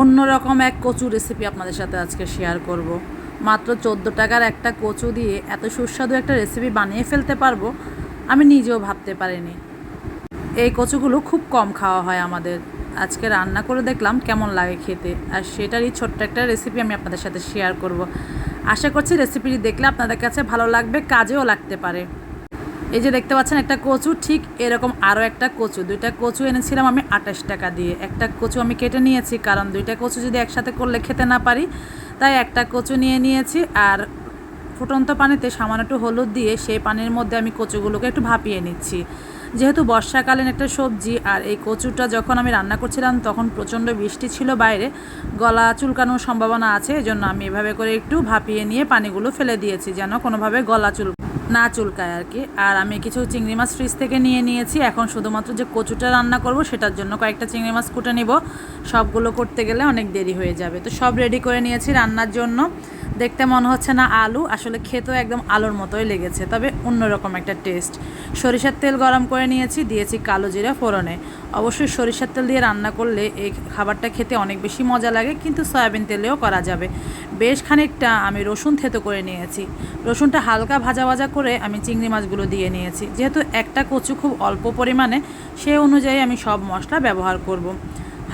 অন্যরকম এক কচু রেসিপি আপনাদের সাথে আজকে শেয়ার করব। মাত্র চোদ্দ টাকার একটা কচু দিয়ে এত সুস্বাদু একটা রেসিপি বানিয়ে ফেলতে পারব, আমি নিজেও ভাবতে পারিনি। এই কচুগুলো খুব কম খাওয়া হয় আমাদের। আজকে রান্না করে দেখলাম কেমন লাগে খেতে, আর সেটারই ছোট্ট একটা রেসিপি আমি আপনাদের সাথে শেয়ার করব। আশা করছি রেসিপিটি দেখলে আপনাদের কাছে ভালো লাগবে, কাজেও লাগতে পারে। এই যে দেখতে পাচ্ছেন একটা কচু, ঠিক এরকম আরও একটা কচু। দুইটা কচু এনেছিলাম আমি আঠাশ টাকা দিয়ে। একটা কচু আমি কেটে নিয়েছি, কারণ দুইটা কচু যদি একসাথে করলে খেতে না পারি, তাই একটা কচু নিয়ে নিয়েছি। আর ফুটন্ত পানিতে সামান্য একটু হলুদ দিয়ে সেই পানির মধ্যে আমি কচুগুলোকে একটু ভাপিয়ে নিচ্ছি। যেহেতু বর্ষাকালীন একটা সবজি, আর এই কচুটা যখন আমি রান্না করছিলাম, তখন প্রচণ্ড বৃষ্টি ছিল বাইরে। গলা চুলকানোর সম্ভাবনা আছে, এজন্য আমি এভাবে করে একটু ভাপিয়ে নিয়ে পানিগুলো ফেলে দিয়েছি, যেন কোনোভাবে গলা চুল না চুলকায় আর কি। আর আমি কিছু চিংড়ি মাছ ফ্রিজ থেকে নিয়ে নিয়েছি। এখন শুধুমাত্র যে কচুটা রান্না করব সেটার জন্য কয়েকটা চিংড়ি মাছ কুটে নিব। সবগুলো করতে গেলে অনেক দেরি হয়ে যাবে। তো সব রেডি করে নিয়েছি রান্নার জন্য। দেখতে মনে হচ্ছে না আলু, আসলে খেতেও একদম আলুর মতোই লেগেছে, তবে অন্যরকম একটা টেস্ট। সরিষার তেল গরম করে নিয়েছি, দিয়েছি কালো জিরা ফোড়নে। অবশ্যই সরিষার তেল দিয়ে রান্না করলে এই খাবারটা খেতে অনেক বেশি মজা লাগে, কিন্তু সয়াবিন তেলেও করা যাবে। বেশ খানিকটা আমি রসুন থেতো করে নিয়েছি। রসুনটা হালকা ভাজা ভাজা করে আমি চিংড়ি মাছগুলো দিয়ে নিয়েছি। যেহেতু একটা কচু খুব অল্প পরিমাণে, সে অনুযায়ী আমি সব মশলা ব্যবহার করব।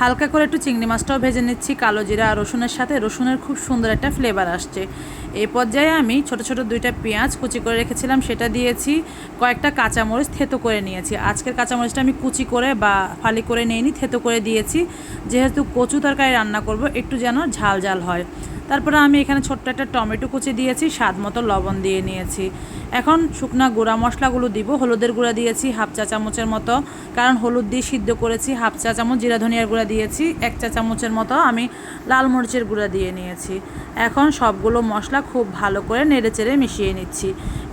হালকা করে একটু চিংড়ি মাছটাও ভেজে নিচ্ছি, কালো জিরা আর রসুনের সাথে। রসুনের খুব সুন্দর একটা ফ্লেভার আসছে। এই পর্যায়ে আমি ছোট ছোট দুইটা পেঁয়াজ কুচি করে রেখেছিলাম, সেটা দিয়েছি। কয়েকটা কাঁচামরিচ থেতো করে নিয়েছি। আজকের কাঁচামরিচটা আমি কুচি করে বা ফালি করে নিইনি, থেতো করে দিয়েছি। যেহেতু কচু তরকারি রান্না করব, একটু যেন ঝাল ঝাল হয়। তারপরে আমি এখানে ছোট্ট একটা টমেটো কুচি দিয়েছি, স্বাদ মতো লবণ দিয়ে নিয়েছি। এখন শুকনা গুঁড়া মশলাগুলো দিব, হলুদের গুঁড়া দিয়েছি হাফ চা চামচের মতো। কারণ হলুদ দিয়ে সিদ্ধ করেছি, হাফ চা চামচ জিরা ধনিয়ার গুঁড়া দিয়েছি, এক চা চামচের মতো আমি লাল মরিচের গুঁড়া দিয়ে নিয়েছি। এখন সবগুলো মশলা খুব ভালো করে নেড়ে চেড়ে মিশিয়ে নিচ্ছি।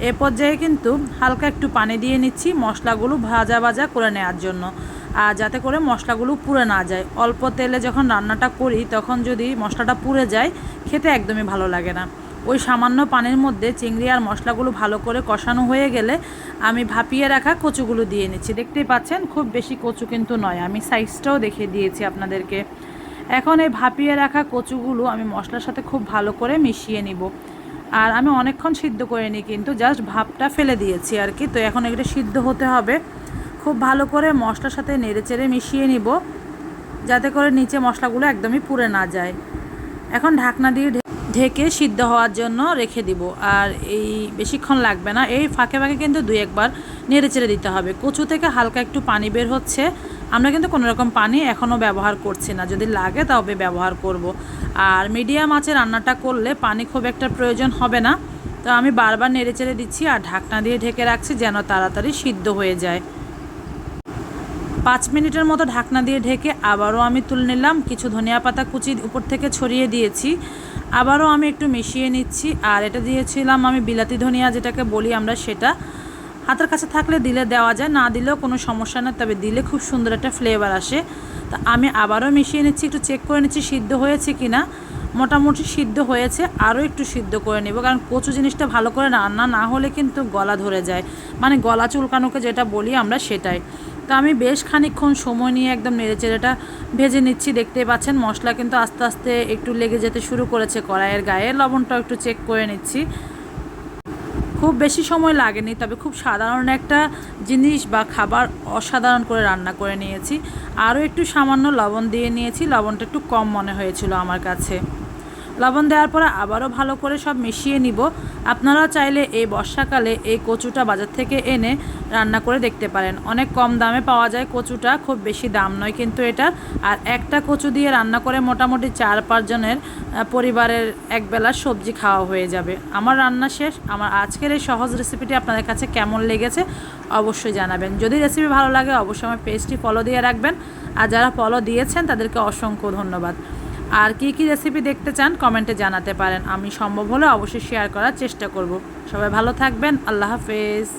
এ পর্যায়ে কিন্তু হালকা একটু পানি দিয়ে নিচ্ছি মশলাগুলো ভাজা ভাজা করে নেওয়ার জন্য। আর যাতে করে মশলাগুলো পুড়ে না যায়। অল্প তেলে যখন রান্নাটা করি, তখন যদি মশলাটা পুড়ে যায়, খেতে একদমই ভালো লাগে না। ওই সামান্য পানির মধ্যে চিংড়ি আর মশলাগুলো ভালো করে কষানো হয়ে গেলে আমি ভাপিয়ে রাখা কচুগুলো দিয়ে নিচ্ছি। দেখতেই পাচ্ছেন, খুব বেশি কচু কিন্তু নয়। আমি সাইজটাও দেখিয়ে দিয়েছি আপনাদেরকে। এখন এই ভাপিয়ে রাখা কচুগুলো আমি মশলার সাথে খুব ভালো করে মিশিয়ে নিব। আর আমি অনেকক্ষণ সিদ্ধ করে নিই কিন্তু জাস্ট ভাপটা ফেলে দিয়েছি আর কি। তো এখন এটা সিদ্ধ হতে হবে। খুব ভালো করে মশলার সাথে নেড়ে চেড়ে মিশিয়ে নিব যাতে করে নিচে মশলাগুলো একদমই পুড়ে না যায়। এখন ঢাকনা দিয়ে ঢেকে সিদ্ধ হওয়ার জন্য রেখে দিব। আর এই বেশিক্ষণ লাগবে না। এই ফাঁকে ফাঁকে কিন্তু দুই একবার নেড়ে চেড়ে দিতে হবে। কচু থেকে হালকা একটু পানি বের হচ্ছে। আমরা কিন্তু কোনো রকম পানি এখনও ব্যবহার করছি না। যদি লাগে তবে ব্যবহার করব। আর মিডিয়াম আঁচে রান্নাটা করলে পানি খুব একটা প্রয়োজন হবে না। তো আমি বারবার নেড়ে চেড়ে দিচ্ছি আর ঢাকনা দিয়ে ঢেকে রাখছি যেন তাড়াতাড়ি সিদ্ধ হয়ে যায়। পাঁচ মিনিটের মতো ঢাকনা দিয়ে ঢেকে আবারও আমি তুলে নিলাম। কিছু ধনিয়া পাতা কুচি উপর থেকে ছড়িয়ে দিয়েছি। আবারও আমি একটু মিশিয়ে নিচ্ছি। আর এটা দিয়েছিলাম আমি বিলাতি ধনিয়া যেটাকে বলি আমরা সেটা। হাতের কাছে থাকলে দিলে দেওয়া যায়, না দিলেও কোনো সমস্যা না তবে দিলে খুব সুন্দর একটা ফ্লেভার আসে। তা আমি আবারও মিশিয়ে নিচ্ছি, একটু চেক করে নিচ্ছি সিদ্ধ হয়েছে কি না মোটামুটি সিদ্ধ হয়েছে, আরও একটু সিদ্ধ করে নেব, কারণ কচু জিনিসটা ভালো করে রান্না না হলে কিন্তু গলা ধরে যায়। মানে গলা চুলকানোকে যেটা বলি আমরা সেটাই। তো আমি বেশ খানিকক্ষণ সময় নিয়ে একদম নেড়েচেড়েটা ভেজে নিচ্ছি, দেখতেই পাচ্ছেন মশলা কিন্তু আস্তে আস্তে একটু লেগে যেতে শুরু করেছে কড়াইয়ের গায়ে। লবণটাও একটু চেক করে নিচ্ছি। খুব বেশি সময় লাগেনি, তবে খুব সাধারণ একটা জিনিস বা খাবার অসাধারণ করে রান্না করে নিয়েছি। আরও একটু সামান্য লবণ দিয়ে নিয়েছি, লবণটা একটু কম মনে হয়েছিল আমার কাছে। লবণ দেওয়ার পরে আবারও ভালো করে সব মিশিয়ে নিব। আপনারাও চাইলে এই বর্ষাকালে এই কচুটা বাজার থেকে এনে রান্না করে দেখতে পারেন। অনেক কম দামে পাওয়া যায় কচুটা, খুব বেশি দাম নয় কিন্তু এটা। আর একটা কচু দিয়ে রান্না করে মোটামুটি চার পাঁচজনের পরিবারের একবেলা সবজি খাওয়া হয়ে যাবে। আমার রান্না শেষ। আমার আজকের এই সহজ রেসিপিটি আপনাদের কাছে কেমন লেগেছে অবশ্যই জানাবেন। যদি রেসিপি ভালো লাগে, অবশ্যই আমার পেজটি ফলো দিয়ে রাখবেন। আর যারা ফলো দিয়েছেন, তাদেরকে অসংখ্য ধন্যবাদ। আর কি কি রেসিপি দেখতে চান কমেন্টে জানাতে পারেন। আমি সম্ভব হলে অবশ্যই শেয়ার করার চেষ্টা করব। সবাই ভালো থাকবেন, আল্লাহ হাফেজ।